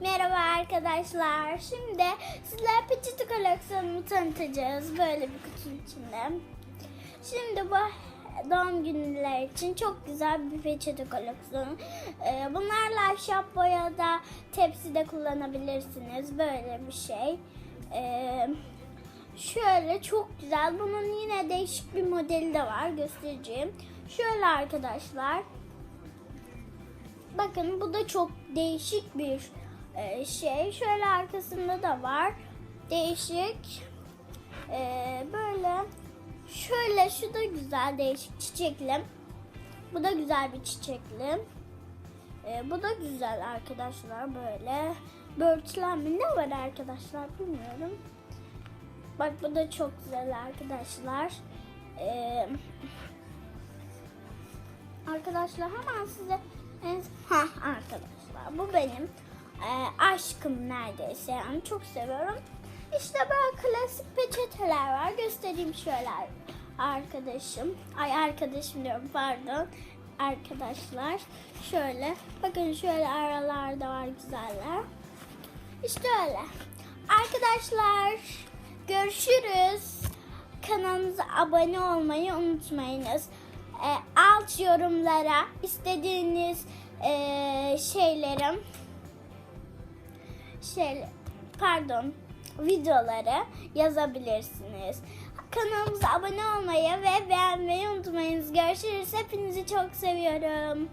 Merhaba arkadaşlar. Şimdi sizler peçete koleksiyonumu tanıtacağız. Böyle bir kutunun içinde. Şimdi bu doğum günler için çok güzel bir peçete koleksiyonu. Ee, bunlarla ahşap boyada tepside kullanabilirsiniz. Böyle bir şey. Ee, şöyle çok güzel. Bunun yine değişik bir modeli de var. Göstereceğim. Şöyle arkadaşlar. Bakın bu da çok değişik bir e, şey. Şöyle arkasında da var. Değişik. E, böyle. Şöyle şu da güzel değişik çiçekli. Bu da güzel bir çiçekli. E, bu da güzel arkadaşlar böyle. Börtülenme ne var arkadaşlar bilmiyorum. Bak bu da çok güzel arkadaşlar. Eee Arkadaşlar hemen size ha arkadaşlar bu benim e, aşkım neredeyse yani çok seviyorum. İşte böyle klasik peçeteler var. Göstereyim şöyle arkadaşım. Ay arkadaşım diyorum pardon. Arkadaşlar şöyle bakın şöyle aralarda var güzeller. İşte öyle. Arkadaşlar görüşürüz. Kanalımıza abone olmayı unutmayınız. E, alt yorumlara istediğiniz e, şeylerim şey pardon videoları yazabilirsiniz. Kanalımıza abone olmayı ve beğenmeyi unutmayınız. Görüşürüz. Hepinizi çok seviyorum.